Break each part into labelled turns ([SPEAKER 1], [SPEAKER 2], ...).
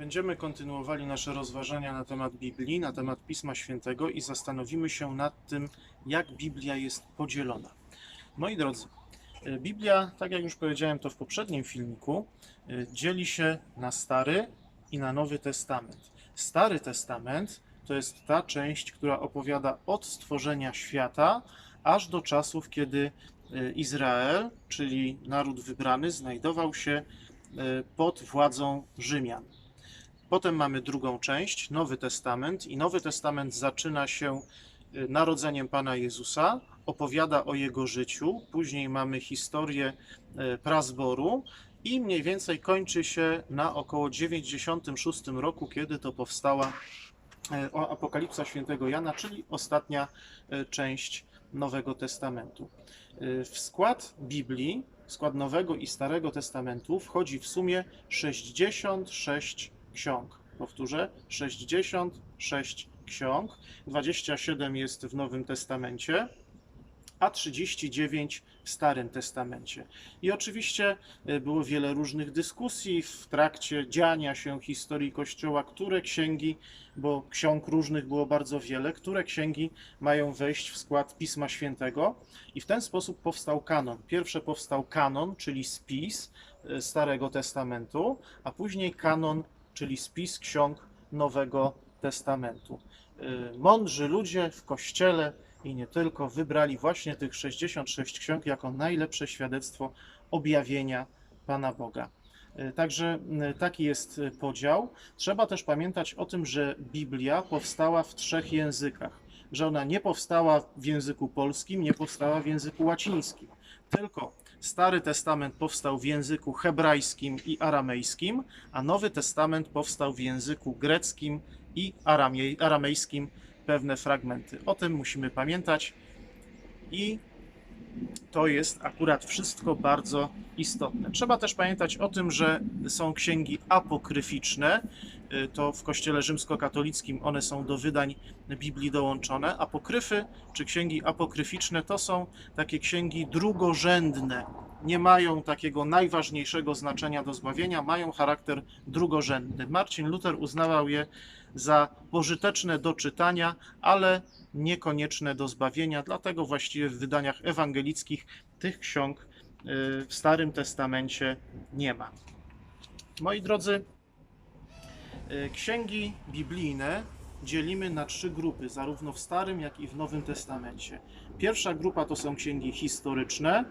[SPEAKER 1] Będziemy kontynuowali nasze rozważania na temat Biblii, na temat Pisma Świętego i zastanowimy się nad tym, jak Biblia jest podzielona. Moi drodzy, e, Biblia, tak jak już powiedziałem to w poprzednim filmiku, e, dzieli się na Stary i na Nowy Testament. Stary Testament to jest ta część, która opowiada od stworzenia świata aż do czasów, kiedy e, Izrael, czyli naród wybrany, znajdował się pod władzą Rzymian. Potem mamy drugą część, Nowy Testament, i Nowy Testament zaczyna się y, narodzeniem Pana Jezusa, opowiada o jego życiu. Później mamy historię y, prazboru i mniej więcej kończy się na około 96 roku, kiedy to powstała y, Apokalipsa Świętego Jana, czyli ostatnia część Nowego Testamentu. W skład Biblii, w skład Nowego i Starego Testamentu wchodzi w sumie 66 ksiąg. Powtórzę, 66 ksiąg, 27 jest w Nowym Testamencie, a 39 w Starym Testamencie. I oczywiście y, było wiele różnych dyskusji w trakcie dziania się historii Kościoła, które księgi, bo ksiąg różnych było bardzo wiele, które księgi mają wejść w skład Pisma Świętego. I w ten sposób powstał kanon. Pierwsze powstał kanon, czyli spis y, Starego Testamentu, a później kanon, czyli spis ksiąg Nowego Testamentu. Y, Mądrzy ludzie w kościele i nie tylko wybrali właśnie tych 66 ksiąg jako najlepsze świadectwo objawienia Pana Boga. Y, Także y, taki jest podział. Trzeba też pamiętać o tym, że Biblia powstała w trzech językach. Że ona nie powstała w języku polskim, nie powstała w języku łacińskim. Tylko Stary Testament powstał w języku hebrajskim i aramejskim, a Nowy Testament powstał w języku greckim i aramejskim pewne fragmenty. O tym musimy pamiętać i to jest akurat wszystko bardzo istotne. Trzeba też pamiętać o tym, że są księgi apokryficzne. Y, To w Kościele rzymskokatolickim one są do wydań Biblii dołączone. Apokryfy czy księgi apokryficzne to są takie księgi drugorzędne. Nie mają takiego najważniejszego znaczenia do zbawienia, mają charakter drugorzędny. Marcin Luther uznawał je za pożyteczne do czytania, ale niekonieczne do zbawienia. Dlatego właściwie w wydaniach ewangelickich tych ksiąg y, w Starym Testamencie nie ma. Moi drodzy, y, księgi biblijne dzielimy na trzy grupy, zarówno w Starym, jak i w Nowym Testamencie. Pierwsza grupa to są księgi historyczne,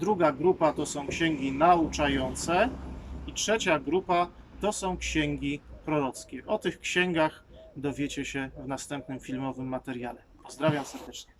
[SPEAKER 1] druga grupa to są księgi nauczające i trzecia grupa to są księgi prorockie. O tych księgach dowiecie się w następnym filmowym materiale. Pozdrawiam serdecznie.